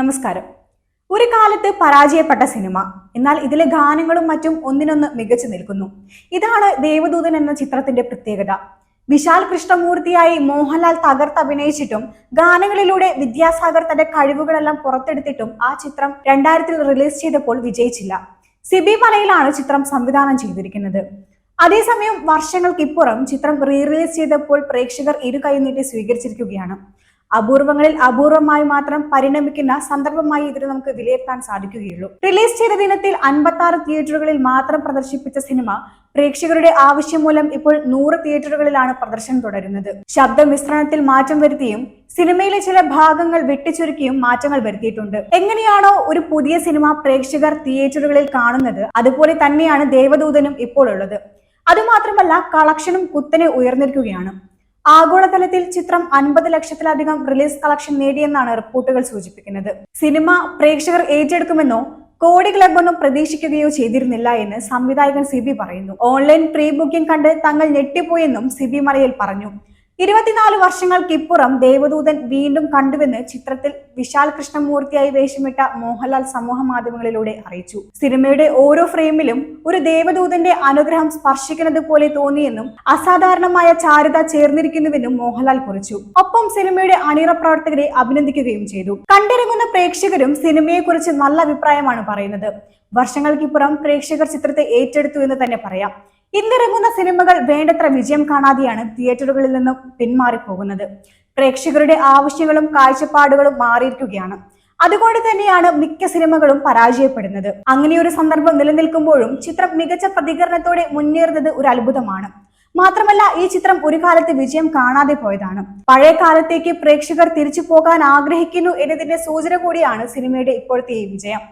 നമസ്കാരം. ഒരു കാലത്ത് പരാജയപ്പെട്ട സിനിമ എന്നാൽ ഇതിലെ ഗാനങ്ങളും മറ്റും ഒന്നിനൊന്ന് മികച്ചു നിൽക്കുന്നു. ഇതാണ് ദേവദൂതൻ എന്ന ചിത്രത്തിന്റെ പ്രത്യേകത. വിശാൽ കൃഷ്ണമൂർത്തിയായി മോഹൻലാൽ തകർത്ത് അഭിനയിച്ചിട്ടും ഗാനങ്ങളിലൂടെ വിദ്യാസാഗർ തന്റെ കഴിവുകളെല്ലാം പുറത്തെടുത്തിട്ടും ആ ചിത്രം രണ്ടായിരത്തിൽ റിലീസ് ചെയ്തപ്പോൾ വിജയിച്ചില്ല. സിബി മലയിലാണ് ചിത്രം സംവിധാനം ചെയ്തിരിക്കുന്നത്. അതേസമയം വർഷങ്ങൾക്കിപ്പുറം ചിത്രം റീറിലീസ് ചെയ്തപ്പോൾ പ്രേക്ഷകർ ഇരു കൈ നീട്ടി സ്വീകരിച്ചിരിക്കുകയാണ്. അപൂർവങ്ങളിൽ അപൂർവമായി മാത്രം പരിണമിക്കുന്ന സന്ദർഭമായി ഇതിനെ നമുക്ക് വിലയിരുത്താൻ സാധിക്കുകയുള്ളൂ. റിലീസ് ചെയ്ത ദിനത്തിൽ അൻപത്തി ആറ് തിയേറ്ററുകളിൽ മാത്രം പ്രദർശിപ്പിച്ച സിനിമ പ്രേക്ഷകരുടെ ആവശ്യം മൂലം ഇപ്പോൾ നൂറ് തിയേറ്ററുകളിലാണ് പ്രദർശനം തുടരുന്നത്. ശബ്ദ മിശ്രണത്തിൽ മാറ്റം വരുത്തിയും സിനിമയിലെ ചില ഭാഗങ്ങൾ വെട്ടിച്ചുരുക്കിയും മാറ്റങ്ങൾ വരുത്തിയിട്ടുണ്ട്. എങ്ങനെയാണോ ഒരു പുതിയ സിനിമ പ്രേക്ഷകർ തിയേറ്ററുകളിൽ കാണുന്നത് അതുപോലെ തന്നെയാണ് ദേവദൂതനും ഇപ്പോൾ ഉള്ളത്. അതുമാത്രമല്ല കളക്ഷനും കുത്തനെ ഉയർന്നിരിക്കുകയാണ്. ആഗോളതലത്തിൽ ചിത്രം അൻപത് ലക്ഷത്തിലധികം റിലീസ് കളക്ഷൻ നേടിയെന്നാണ് റിപ്പോർട്ടുകൾ സൂചിപ്പിക്കുന്നത്. സിനിമ പ്രേക്ഷകർ ഏറ്റെടുക്കുമെന്നോ കോടി ക്ലബൊന്നും പ്രതീക്ഷിക്കുകയോ ചെയ്തിരുന്നില്ല എന്ന് സംവിധായകൻ സിബി പറയുന്നു. ഓൺലൈൻ പ്രീ ബുക്കിംഗ് കണ്ട് തങ്ങൾ ഞെട്ടിപ്പോയെന്നും സിബി മലയിൽ പറഞ്ഞു. ഇരുപത്തിനാല് വർഷങ്ങൾക്കിപ്പുറം ദേവദൂതൻ വീണ്ടും കണ്ടുവെന്ന് ചിത്രത്തിൽ വിശാൽ കൃഷ്ണമൂർത്തിയായി വേഷമിട്ട മോഹൻലാൽ സമൂഹ മാധ്യമങ്ങളിലൂടെ അറിയിച്ചു. സിനിമയുടെ ഓരോ ഫ്രെയിമിലും ഒരു ദേവദൂതന്റെ അനുഗ്രഹം സ്പർശിക്കുന്നത് പോലെ തോന്നിയെന്നും അസാധാരണമായ ചാരുത ചേർന്നിരിക്കുന്നുവെന്നും മോഹൻലാൽ കുറിച്ചു. ഒപ്പം സിനിമയുടെ അണിയറ പ്രവർത്തകരെ അഭിനന്ദിക്കുകയും ചെയ്തു. കണ്ടിറങ്ങുന്ന പ്രേക്ഷകരും സിനിമയെക്കുറിച്ച് നല്ല അഭിപ്രായമാണ് പറയുന്നത്. വർഷങ്ങൾക്കിപ്പുറം പ്രേക്ഷകർ ചിത്രത്തെ ഏറ്റെടുത്തു എന്ന് തന്നെ പറയാം. ഇന്നിറങ്ങുന്ന സിനിമകൾ വേണ്ടത്ര വിജയം കാണാതെയാണ് തിയേറ്ററുകളിൽ നിന്നും പിന്മാറിപ്പോകുന്നത്. പ്രേക്ഷകരുടെ ആവശ്യങ്ങളും കാഴ്ചപ്പാടുകളും മാറിയിരിക്കുകയാണ്. അതുകൊണ്ട് തന്നെയാണ് മിക്ക സിനിമകളും പരാജയപ്പെടുന്നത്. അങ്ങനെയൊരു സന്ദർഭം നിലനിൽക്കുമ്പോഴും ചിത്രം മികച്ച പ്രതികരണത്തോടെ മുന്നേറുന്നത് ഒരു അത്ഭുതമാണ്. മാത്രമല്ല ഈ ചിത്രം ഒരു കാലത്ത് വിജയം കാണാതെ പോയതാണ്. പഴയ കാലത്തേക്ക് പ്രേക്ഷകർ തിരിച്ചു പോകാൻ ആഗ്രഹിക്കുന്നു എന്നതിന്റെ സൂചന കൂടിയാണ് സിനിമയുടെ ഇപ്പോഴത്തെ ഈ വിജയം.